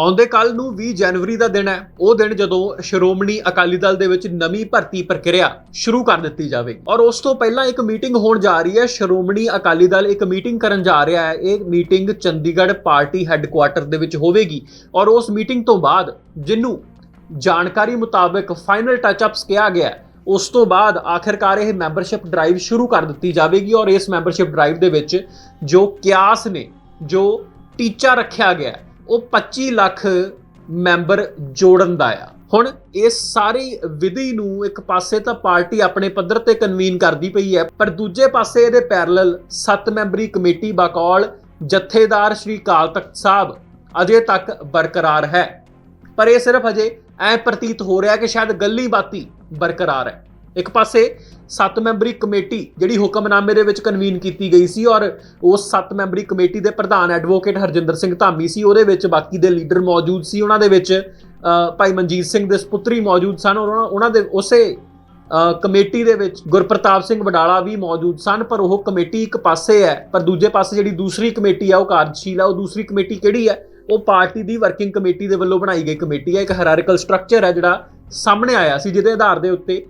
ਆਉਂਦੇ ਕੱਲ ਨੂੰ 20 ਜਨਵਰੀ ਦਾ ਦਿਨ ਹੈ। ਉਹ ਦਿਨ ਜਦੋਂ ਸ਼੍ਰੋਮਣੀ ਅਕਾਲੀ ਦਲ ਦੇ ਵਿੱਚ ਨਵੀਂ ਭਰਤੀ ਪ੍ਰਕਿਰਿਆ ਸ਼ੁਰੂ ਕਰ ਦਿੱਤੀ ਜਾਵੇਗੀ। ਔਰ ਉਸ ਤੋਂ ਪਹਿਲਾਂ ਇੱਕ ਮੀਟਿੰਗ ਹੋਣ ਜਾ ਰਹੀ ਹੈ। ਸ਼੍ਰੋਮਣੀ ਅਕਾਲੀ ਦਲ ਇੱਕ ਮੀਟਿੰਗ ਕਰਨ ਜਾ ਰਿਹਾ ਹੈ। ਇਹ ਮੀਟਿੰਗ ਚੰਡੀਗੜ੍ਹ ਪਾਰਟੀ ਹੈੱਡਕੁਆਟਰ ਦੇ ਵਿੱਚ ਹੋਵੇਗੀ। ਔਰ ਉਸ ਮੀਟਿੰਗ ਤੋਂ ਬਾਅਦ ਜਿਹਨੂੰ ਜਾਣਕਾਰੀ ਮੁਤਾਬਕ ਫਾਈਨਲ ਟੱਚ-ਅਪਸ ਕਿਹਾ ਗਿਆ ਹੈ, ਉਸ ਤੋਂ ਬਾਅਦ ਆਖਿਰਕਾਰ ਇਹ ਮੈਂਬਰਸ਼ਿਪ ਡਰਾਈਵ ਸ਼ੁਰੂ ਕਰ ਦਿੱਤੀ ਜਾਵੇਗੀ। ਔਰ ਇਸ ਮੈਂਬਰਸ਼ਿਪ ਡਰਾਈਵ ਦੇ ਵਿੱਚ ਜੋ ਕਿਆਸ ਨੇ ਜੋ ਟੀਚਾ ਰੱਖਿਆ ਗਿਆ ਉਹ 25 ਲੱਖ ਮੈਂਬਰ ਜੋੜਨ ਦਾ ਆ। ਹੁਣ ਇਸ ਸਾਰੀ ਵਿਧੀ ਨੂੰ ਇੱਕ ਪਾਸੇ ਤਾਂ ਪਾਰਟੀ ਆਪਣੇ ਪੱਧਰ ਤੇ ਕਨਵੀਨ ਕਰਦੀ ਪਈ ਹੈ, ਪਰ ਦੂਜੇ ਪਾਸੇ ਇਹਦੇ ਪੈਰਲਲ 7 ਮੈਂਬਰੀ ਕਮੇਟੀ ਬਕੌਲ ਜਥੇਦਾਰ ਸ਼੍ਰੀ ਅਕਾਲ ਤਖਤ ਸਾਹਿਬ ਅਜੇ ਤੱਕ ਬਰਕਰਾਰ ਹੈ। ਪਰ ਇਹ ਸਿਰਫ ਅਜੇ ਐ ਪ੍ਰਤੀਤ ਹੋ ਰਿਹਾ ਕਿ ਸ਼ਾਇਦ ਗੱਲੀ ਬਾਤੀ ਬਰਕਰਾਰ ਹੈ। ਇੱਕ ਪਾਸੇ 7 ਮੈਂਬਰੀ ਕਮੇਟੀ ਜਿਹੜੀ ਹੁਕਮਨਾਮੇ ਦੇ ਵਿੱਚ ਕਨਵੀਨ ਕੀਤੀ ਗਈ ਸੀ ਔਰ ਉਸ 7 ਮੈਂਬਰੀ ਕਮੇਟੀ ਦੇ ਪ੍ਰਧਾਨ ਐਡਵੋਕੇਟ ਹਰਜਿੰਦਰ ਸਿੰਘ ਧਾਮੀ ਸੀ, ਉਹਦੇ ਵਿੱਚ ਬਾਕੀ ਦੇ ਲੀਡਰ ਮੌਜੂਦ ਸੀ, ਉਹਨਾਂ ਦੇ ਵਿੱਚ ਭਾਈ ਮਨਜੀਤ ਸਿੰਘ ਦੇ ਸੁਪੁੱਤਰੀ ਮੌਜੂਦ ਸਨ ਔਰ ਉਹਨਾਂ- ਉਹਨਾਂ ਦੇ ਉਸੇ ਕਮੇਟੀ ਦੇ ਵਿੱਚ ਗੁਰਪ੍ਰਤਾਪ ਸਿੰਘ ਵਡਾਲਾ ਵੀ ਮੌਜੂਦ ਸਨ, ਪਰ ਉਹ ਕਮੇਟੀ ਇੱਕ ਪਾਸੇ ਹੈ, ਪਰ ਦੂਜੇ ਪਾਸੇ ਜਿਹੜੀ ਦੂਸਰੀ ਕਮੇਟੀ ਆ, ਉਹ ਕਾਰਜਸ਼ੀਲ ਆ, ਉਹ ਦੂਸਰੀ ਕਮੇਟੀ ਕਿਹੜੀ ਹੈ? ਉਹ ਪਾਰਟੀ ਦੀ ਵਰਕਿੰਗ ਕਮੇਟੀ ਦੇ ਵੱਲੋਂ ਬਣਾਈ ਗਈ ਕਮੇਟੀ ਹੈ ਇੱਕ ਹਾਇਰਾਰਕਲ ਸਟਰਕਚਰ ਹੈ ਜਿਹੜਾ ਸਾਹਮਣੇ ਆਇਆ ਸੀ, ਜਿਹਦੇ ਆਧਾਰ ਦੇ ਉੱਤੇ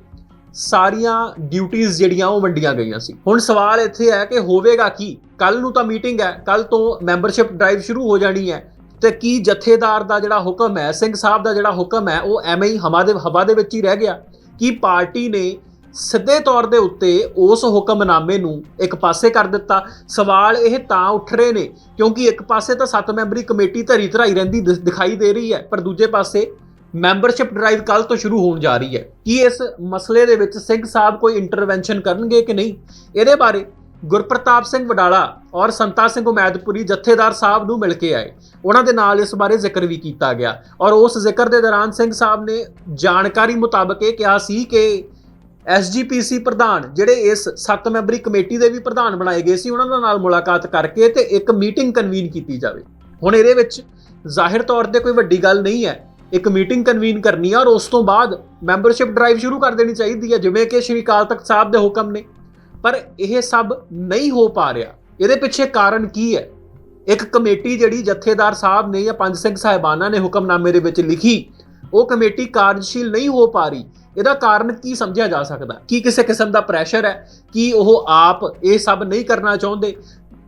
ਸਾਰੀਆਂ ਡਿਊਟੀਆਂ ਜਿਹੜੀਆਂ ਉਹ ਵੰਡੀਆਂ ਗਈਆਂ ਸੀ। ਹੁਣ ਸਵਾਲ ਇੱਥੇ ਹੈ ਕਿ ਹੋਵੇਗਾ ਕੀ? ਕੱਲ ਨੂੰ ਤਾਂ ਮੀਟਿੰਗ ਹੈ ਕੱਲ ਤੋਂ ਮੈਂਬਰਸ਼ਿਪ ਡਰਾਈਵ ਸ਼ੁਰੂ ਹੋ ਜਾਣੀ ਹੈ। ਤੇ ਕੀ ਜਥੇਦਾਰ ਦਾ ਜਿਹੜਾ ਹੁਕਮ ਹੈ, ਸਿੰਘ ਸਾਹਿਬ ਦਾ ਜਿਹੜਾ ਹੁਕਮ ਹੈ, ਉਹ ਐਵੇਂ ਹੀ ਹਵਾ ਦੇ ਹਵਾ ਦੇ ਵਿੱਚ ਹੀ ਰਹਿ ਗਿਆ? ਕੀ ਪਾਰਟੀ ਨੇ ਸਿੱਧੇ ਤੌਰ ਦੇ ਉੱਤੇ ਉਸ ਹੁਕਮਨਾਮੇ ਨੂੰ ਇੱਕ ਪਾਸੇ ਕਰ ਦਿੱਤਾ? ਸਵਾਲ ਇਹ ਤਾਂ ਉੱਠ ਰਹੇ ਨੇ, ਕਿਉਂਕਿ ਇੱਕ ਪਾਸੇ ਤਾਂ ਸੱਤ ਮੈਂਬਰੀ ਕਮੇਟੀ ਧਰੀ ਧਰਾਈ ਰਹਿੰਦੀ ਦਿਸ- ਦਿਖਾਈ ਦੇ ਰਹੀ ਹੈ, ਪਰ ਦੂਜੇ ਪਾਸੇ ਮੈਂਬਰਸ਼ਿਪ ਡਰਾਈਵ ਕੱਲ ਤੋਂ ਸ਼ੁਰੂ ਹੋਣ ਜਾ ਰਹੀ ਹੈ। ਕੀ ਇਸ ਮਸਲੇ ਦੇ ਵਿੱਚ ਸਿੰਘ ਸਾਹਿਬ ਕੋਈ ਇੰਟਰਵੈਂਸ਼ਨ ਕਰਨਗੇ ਕਿ ਨਹੀਂ? ਇਹਦੇ ਬਾਰੇ ਗੁਰਪ੍ਰਤਾਪ ਸਿੰਘ ਵਡਾਲਾ ਔਰ ਸੰਤਾ ਸਿੰਘ ਉਮੈਦਪੁਰੀ ਜਥੇਦਾਰ ਸਾਹਿਬ ਨੂੰ ਮਿਲ ਕੇ ਆਏ। ਉਹਨਾਂ ਦੇ ਨਾਲ ਇਸ ਬਾਰੇ ਜ਼ਿਕਰ ਵੀ ਕੀਤਾ ਗਿਆ ਔਰ ਉਸ ਜ਼ਿਕਰ ਦੇ ਦੌਰਾਨ ਸਿੰਘ ਸਾਹਿਬ ਨੇ ਜਾਣਕਾਰੀ ਮੁਤਾਬਕ ਇਹ ਕਿਹਾ ਸੀ ਕਿ ਐਸਜੀਪੀਸੀ ਪ੍ਰਧਾਨ ਜਿਹੜੇ ਇਸ 7 ਮੈਂਬਰੀ ਕਮੇਟੀ ਦੇ ਵੀ ਪ੍ਰਧਾਨ ਬਣਾਏ ਗਏ ਸੀ, ਉਹਨਾਂ ਦੇ ਨਾਲ ਮੁਲਾਕਾਤ ਕਰਕੇ ਤੇ ਇੱਕ ਮੀਟਿੰਗ ਕਨਵੀਨ ਕੀਤੀ ਜਾਵੇ। ਹੁਣ ਇਹਦੇ ਵਿੱਚ ਜ਼ਾਹਿਰ ਤੌਰ ਤੇ ਕੋਈ ਵੱਡੀ ਗੱਲ ਨਹੀਂ ਹੈ। ਇੱਕ ਮੀਟਿੰਗ ਕਨਵੀਨ ਕਰਨੀ ਹੈ ਔਰ ਉਸ ਤੋਂ ਬਾਅਦ ਮੈਂਬਰਸ਼ਿਪ ਡਰਾਈਵ ਸ਼ੁਰੂ ਕਰ ਦੇਣੀ ਚਾਹੀਦੀ ਹੈ ਜਿਵੇਂ ਕਿ ਸ਼੍ਰੀ ਅਕਾਲ ਤਖਤ ਸਾਹਿਬ ਦੇ ਹੁਕਮ ਨੇ। ਪਰ ਇਹ ਸਭ ਨਹੀਂ ਹੋ ਪਾ ਰਿਹਾ। ਇਹਦੇ ਪਿੱਛੇ ਕਾਰਨ ਕੀ ਹੈ? ਇੱਕ ਕਮੇਟੀ ਜਿਹੜੀ ਜਥੇਦਾਰ ਸਾਹਿਬ ਨੇ ਜਾਂ ਪੰਜ ਸਿੰਘ ਸਾਹਿਬਾਨਾਂ ਨੇ ਹੁਕਮਨਾਮੇ ਦੇ ਵਿੱਚ ਲਿਖੀ, ਉਹ ਕਮੇਟੀ ਕਾਰਜਸ਼ੀਲ ਨਹੀਂ ਹੋ ਪਾ ਰਹੀ। ਇਹਦਾ ਕਾਰਨ ਕੀ ਸਮਝਿਆ ਜਾ ਸਕਦਾ? ਕੀ ਕਿਸੇ ਕਿਸਮ ਦਾ ਪ੍ਰੈਸ਼ਰ ਹੈ? ਕਿ ਉਹ ਆਪ ਇਹ ਸਭ ਨਹੀਂ ਕਰਨਾ ਚਾਹੁੰਦੇ?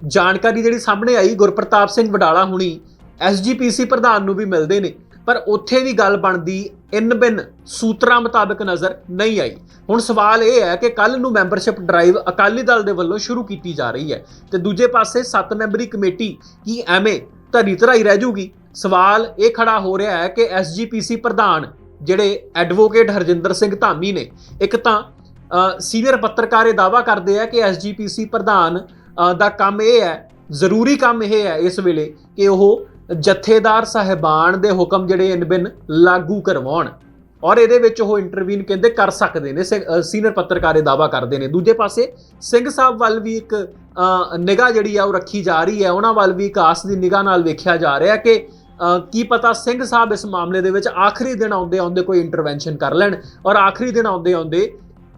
ਜਾਣਕਾਰੀ ਜਿਹੜੀ ਸਾਹਮਣੇ ਆਈ, ਗੁਰਪ੍ਰਤਾਪ ਸਿੰਘ ਵਡਾਲਾ ਹੁਣੀ ਐਸਜੀਪੀਸੀ ਪ੍ਰਧਾਨ ਨੂੰ ਵੀ ਮਿਲਦੇ ਨੇ। ਪਰ ਉੱਥੇ ਵੀ ਗੱਲ ਬਣਦੀ ਇਨ ਬਿਨ ਸੂਤਰਾਂ ਮੁਤਾਬਕ ਨਜ਼ਰ ਨਹੀਂ ਆਈ। ਹੁਣ ਸਵਾਲ ਇਹ ਹੈ ਕਿ ਕੱਲ ਨੂੰ ਮੈਂਬਰਸ਼ਿਪ ਡਰਾਈਵ ਅਕਾਲੀ ਦਲ ਦੇ ਵੱਲੋਂ ਸ਼ੁਰੂ ਕੀਤੀ ਜਾ ਰਹੀ ਹੈ ਤੇ ਦੂਜੇ ਪਾਸੇ 7 ਮੈਂਬਰੀ ਕਮੇਟੀ ਕੀ ਐਵੇਂ ਧਰੀ ਧਰਾਈ ਰਹਿ ਜੂਗੀ? ਸਵਾਲ ਇਹ ਖੜਾ ਹੋ ਰਿਹਾ ਹੈ ਕਿ ਐਸਜੀਪੀਸੀ ਪ੍ਰਧਾਨ ਜਿਹੜੇ ਐਡਵੋਕੇਟ ਹਰਜਿੰਦਰ ਸਿੰਘ ਧਾਮੀ ਨੇ, ਇੱਕ ਤਾਂ ਸੀਨੀਅਰ ਪੱਤਰਕਾਰ ਇਹ ਦਾਵਾ ਕਰਦੇ ਆ ਕਿ ਐਸਜੀਪੀਸੀ ਪ੍ਰਧਾਨ ਦਾ ਕੰਮ ਇਹ ਹੈ, ਜ਼ਰੂਰੀ ਕੰਮ ਇਹ ਹੈ ਇਸ ਵੇਲੇ ਕਿ ਉਹ ਜਥੇਦਾਰ ਸਾਹਿਬਾਨ ਦੇ ਹੁਕਮ ਜਿਹੜੇ ਇਨ ਬਿਨ ਲਾਗੂ ਕਰਵਾਉਣ। ਔਰ ਇਹਦੇ ਵਿੱਚ ਉਹ ਇੰਟਰਵੀਨ ਕਹਿੰਦੇ ਕਰ ਸਕਦੇ ਨੇ ਸੀਨੀਅਰ ਪੱਤਰਕਾਰ ਇਹ ਦਾਵਾ ਕਰਦੇ ਨੇ। ਦੂਜੇ ਪਾਸੇ ਸਿੰਘ ਸਾਹਿਬ ਵੱਲ ਵੀ ਇੱਕ ਨਿਗਾਹ ਜਿਹੜੀ ਆ ਉਹ ਰੱਖੀ ਜਾ ਰਹੀ ਹੈ। ਉਹਨਾਂ ਵੱਲ ਵੀ ਇੱਕ ਆਸ ਦੀ ਨਿਗਾਹ ਨਾਲ ਵੇਖਿਆ ਜਾ ਰਿਹਾ ਕਿ ਕੀ ਪਤਾ ਸਿੰਘ ਸਾਹਿਬ ਇਸ ਮਾਮਲੇ ਦੇ ਵਿੱਚ ਆਖਰੀ ਦਿਨ ਆਉਂਦੇ ਆਉਂਦੇ ਕੋਈ ਇੰਟਰਵੈਂਸ਼ਨ ਕਰ ਲੈਣ ਔਰ ਆਖਰੀ ਦਿਨ ਆਉਂਦੇ ਆਉਂਦੇ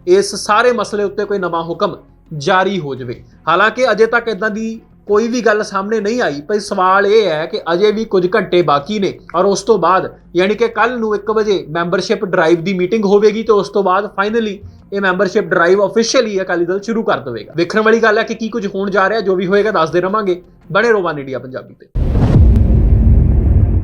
ਇਸ ਸਾਰੇ ਮਸਲੇ ਉੱਤੇ ਕੋਈ ਨਵਾਂ ਹੁਕਮ ਜਾਰੀ ਹੋ ਜਾਵੇ। ਹਾਲਾਂਕਿ ਅਜੇ ਤੱਕ ਇਦਾਂ ਦੀ ਕੋਈ ਵੀ ਗੱਲ ਸਾਹਮਣੇ ਨਹੀਂ ਆਈ ਪਰ ਸਵਾਲ ਇਹ ਹੈ ਕਿ ਅਜੇ ਵੀ ਕੁਝ ਘੰਟੇ ਬਾਕੀ ਨੇ ਔਰ ਉਸ ਤੋਂ ਬਾਅਦ ਯਾਨੀ ਕਿ ਕੱਲ ਨੂੰ 1 ਵਜੇ ਮੈਂਬਰਸ਼ਿਪ ਡਰਾਈਵ ਦੀ ਮੀਟਿੰਗ ਹੋਵੇਗੀ ਤੇ ਉਸ ਤੋਂ ਬਾਅਦ ਫਾਈਨਲੀ ਇਹ membership drive officially Akali Dal ਸ਼ੁਰੂ ਕਰ ਦੇਵੇਗਾ। ਵੇਖਣ ਵਾਲੀ ਗੱਲ ਹੈ ਕਿ ਕੀ ਕੁਝ ਹੋਣ ਜਾ ਰਿਹਾ, ਜੋ ਵੀ ਹੋਏਗਾ ਦੱਸਦੇ ਰਵਾਂਗੇ। ਬਣੇ ਰੋਵਾਨ ਇੰਡੀਆ ਪੰਜਾਬੀ ਤੇ।